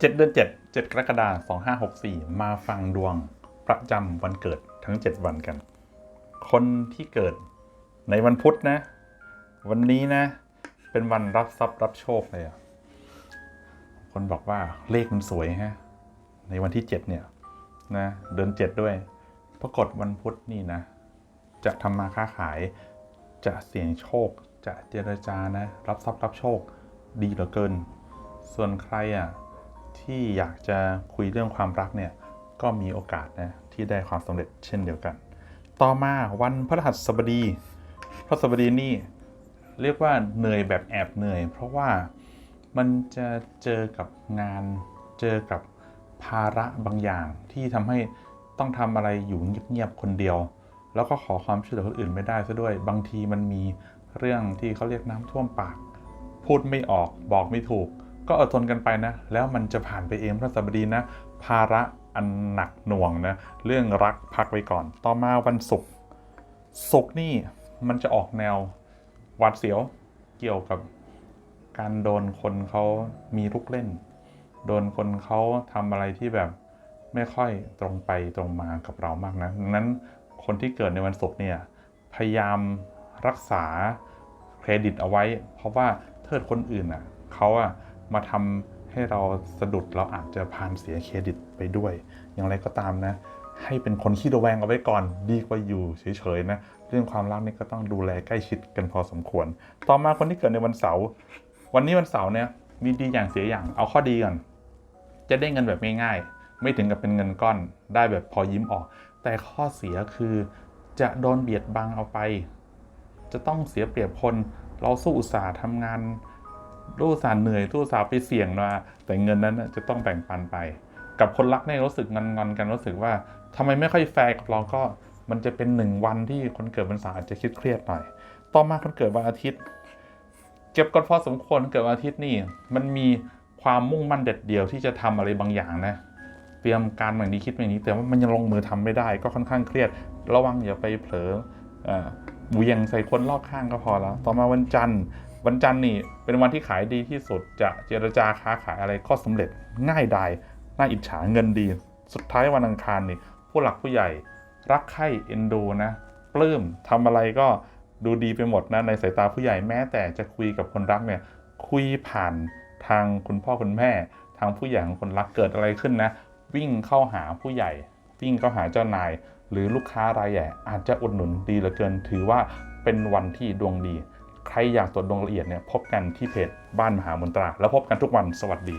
7เดือน7 7กรกฎาคม2564 มาฟังดวงประจำวันเกิดทั้ง 7 วันกัน คนที่เกิดในวันพุธนะ วันนี้นะ เป็นวันรับทรัพย์รับโชคเลยอะคนบอกว่าเลขมันสวยฮะ ในวันที่ 7 เนี่ยนะเดือน 7 ด้วย ปรากฏวันพุธนี่นะ จะทำมาค้าขาย จะเสี่ยงโชค จะเจรจานะ รับทรัพย์รับโชคดีเหลือเกิน ส่วนใครอะ ที่อยากจะคุยเรื่องความรักเนี่ยก็มีโอกาสนะที่ได้ความสำเร็จเช่นเดียวกัน ต่อมาวันพฤหัสบดีพฤหัสบดีนี่เรียกว่าเหนื่อยแบบแอบเหนื่อย เพราะว่ามันจะเจอกับงานเจอกับภาระบางอย่างที่ทำให้ต้องทำอะไรอยู่เงียบๆคนเดียว แล้วก็ขอความช่วยเหลือคนอื่นไม่ได้ซะด้วย บางทีมันมีเรื่องที่เขาเรียกน้ำท่วมปาก พูดไม่ออกบอกไม่ถูก ก็อดทนกันไปนะ แล้วมันจะผ่านไปเองพระสัปดีนะ ภาระอันหนักหน่วงนะ เรื่องรักพักไว้ก่อน ต่อมาวันศุกร์ศุกร์นี่มันจะออกแนวหวาดเสียวเกี่ยวกับการโดนคนเขามีลุกเล่น โดนคนเขาทำอะไรที่แบบไม่ค่อยตรงไปตรงมากับเรามากนะดังนั้นคนที่เกิดในวันศุกร์เนี่ยพยายามรักษาเครดิตเอาไว้ เพราะว่าเทิดคนอื่นอะเขาอะ มาทำให้เราสะดุดเราอาจจะพานเสียเครดิตไปด้วย อย่างไรก็ตามนะ ให้เป็นคนขี้ระแวงเอาไว้ก่อนดีกว่าอยู่เฉยๆนะเรื่องความรักนี่ก็ต้องดูแลใกล้ชิดกันพอสมควร ต่อมาคนที่เกิดในวันเสาร์วันนี้วันเสาร์เนี่ยมีดีอย่างเสียอย่างเอาข้อดีก่อนจะได้เงินแบบง่ายๆ ไม่ถึงกับเป็นเงินก้อนได้แบบพอยิ้มออก แต่ข้อเสียคือจะโดนเบียดบังเอาไป จะต้องเสียเปรียบคนเราสู้อุตสาห์ทำงาน รู้สาห์เหนื่อยรู้สาห์ไปเสี่ยงมาแต่เงินนั้นจะต้องแบ่งปันไป กับคนรักเนี่ยรู้สึกงอนๆกันรู้สึกว่าทำไมไม่ค่อยแฟร์กับเราก็มันจะเป็นหนึ่งวันที่คนเกิดวันเสาร์อาจจะคิดเครียดหน่อย ต่อมาคนเกิดวันอาทิตย์ เก็บกดพอสมควรเกิดวันอาทิตย์นี่ มันมีความมุ่งมั่นเด็ดเดียวที่จะทำอะไรบางอย่างนะ เตรียมการอย่างนี้คิดอย่างนี้ แต่ว่ามันยังลงมือทำไม่ได้ ก็ค่อนข้างเครียด ระวังอย่าไปเผลอเออเวียงใส่คนรอบข้างก็พอแล้ว ต่อมาวันจันทร์ วันจันทร์นี่เป็นวันที่ขายดีที่สุดจะเจรจาค้าขายอะไรก็สำเร็จง่ายดายน่าอิจฉาเงินดี สุดท้ายวันอังคารนี่ผู้หลักผู้ใหญ่รักใคร่เอ็นดูนะปลื้มทำอะไรก็ดูดีไปหมดนะในสายตาผู้ใหญ่แม้แต่จะคุยกับคนรักเนี่ยคุยผ่านทางคุณพ่อคุณแม่ ทางผู้ใหญ่ของคนรักเกิดอะไรขึ้นนะ วิ่งเข้าหาผู้ใหญ่ วิ่งเข้าหาเจ้านาย หรือลูกค้ารายใหญ่อาจจะอุดหนุนดีเหลือเกิน ถือว่าเป็นวันที่ดวงดี ใครอยากตรวจดวงละเอียดเนี่ยพบกันที่เพจบ้านมหามนตรา แล้วพบกันทุกวันสวัสดี